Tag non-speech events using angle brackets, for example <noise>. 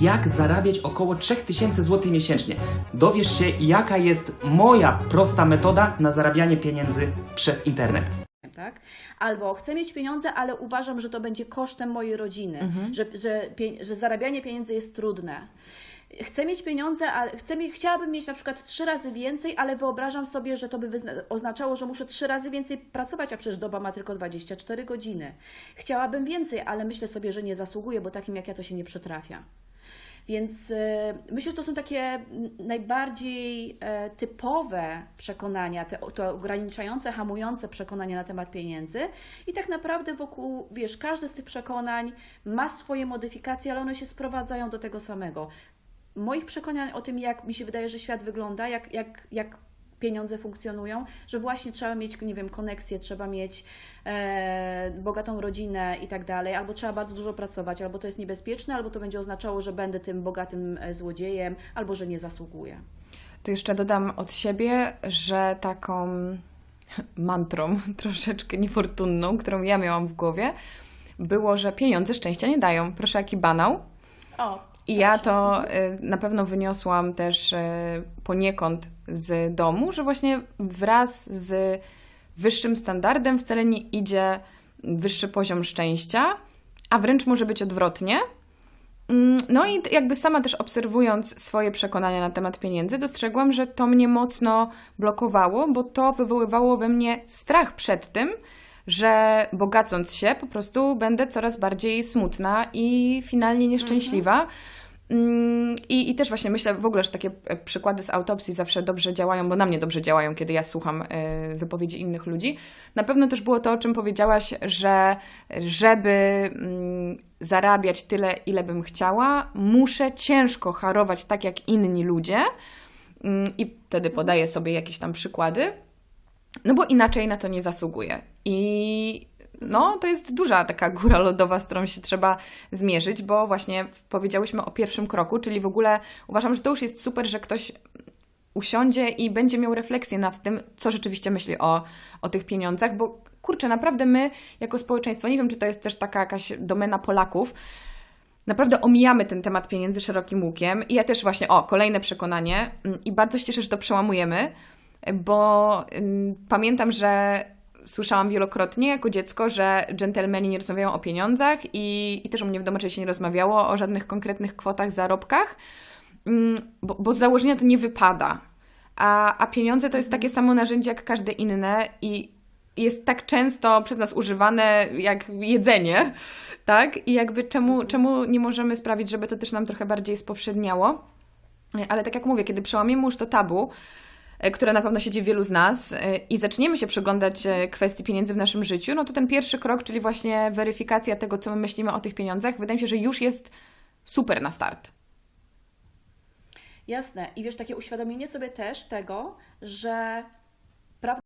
jak zarabiać około 3000 zł miesięcznie. Dowiesz się, jaka jest moja prosta metoda na zarabianie pieniędzy przez internet. tak? Albo chcę mieć pieniądze, ale uważam, że to będzie kosztem mojej rodziny, że, że, pie- że zarabianie pieniędzy jest trudne. Chcę mieć pieniądze, ale chcę chciałabym mieć na przykład trzy razy więcej, ale wyobrażam sobie, że to by oznaczało, że muszę trzy razy więcej pracować, a przecież doba ma tylko 24 godziny. Chciałabym więcej, ale myślę sobie, że nie zasługuję, bo takim jak ja to się nie przytrafia. Więc e, myślę, że to są takie najbardziej e, typowe przekonania, te, te ograniczające, hamujące przekonania na temat pieniędzy. I tak naprawdę wokół, wiesz, każde z tych przekonań ma swoje modyfikacje, ale one się sprowadzają do tego samego. Moich przekonań o tym, jak mi się wydaje, że świat wygląda, jak, jak, jak pieniądze funkcjonują, że właśnie trzeba mieć, nie wiem, koneksję, trzeba mieć e, bogatą rodzinę i tak dalej, albo trzeba bardzo dużo pracować, albo to jest niebezpieczne, albo to będzie oznaczało, że będę tym bogatym e, złodziejem, albo że nie zasługuję. To jeszcze dodam od siebie, że taką mantrą <laughs> troszeczkę niefortunną, którą ja miałam w głowie, było, że pieniądze szczęścia nie dają. Proszę, jaki banał. O, I ja to y, na pewno wyniosłam też y, poniekąd z domu, że właśnie wraz z wyższym standardem wcale nie idzie wyższy poziom szczęścia, a wręcz może być odwrotnie. Mm, No i jakby sama też obserwując swoje przekonania na temat pieniędzy, dostrzegłam, że to mnie mocno blokowało, bo to wywoływało we mnie strach przed tym, że bogacąc się po prostu będę coraz bardziej smutna i finalnie nieszczęśliwa. Mm, I, I też właśnie myślę w ogóle, że takie e, przykłady z autopsji zawsze dobrze działają, bo na mnie dobrze działają, kiedy ja słucham e, wypowiedzi innych ludzi. Na pewno też było to, o czym powiedziałaś, że żeby mm, zarabiać tyle, ile bym chciała, muszę ciężko harować tak jak inni ludzie. Mm, I wtedy podaję sobie jakieś tam przykłady, no bo inaczej na to nie zasługuję. I no, to jest duża taka góra lodowa, z którą się trzeba zmierzyć, bo właśnie powiedziałyśmy o pierwszym kroku, czyli w ogóle uważam, że to już jest super, że ktoś usiądzie i będzie miał refleksję nad tym, co rzeczywiście myśli o, o tych pieniądzach, bo kurczę, naprawdę my jako społeczeństwo, nie wiem, czy to jest też taka jakaś domena Polaków, Naprawdę omijamy ten temat pieniędzy szerokim łukiem. I ja też właśnie, o, kolejne przekonanie. mm, I bardzo się cieszę, że to przełamujemy, bo ym, pamiętam, że słyszałam wielokrotnie jako dziecko, że dżentelmeni nie rozmawiają o pieniądzach i, i też u mnie w domu oczywiście nie rozmawiało o żadnych konkretnych kwotach, zarobkach, ym, bo, bo z założenia to nie wypada. A, a pieniądze to jest takie samo narzędzie jak każde inne i jest tak często przez nas używane jak jedzenie, <laughs> tak? I jakby czemu, czemu nie możemy sprawić, żeby to też nam trochę bardziej spowszedniało? Ale tak jak mówię, kiedy przełamiemy już to tabu, które na pewno siedzi w wielu z nas e, i zaczniemy się przyglądać e, kwestii pieniędzy w naszym życiu, no to ten pierwszy krok, czyli właśnie weryfikacja tego, co my myślimy o tych pieniądzach, wydaje mi się, że już jest super na start. Jasne. I wiesz, takie uświadomienie sobie też tego, że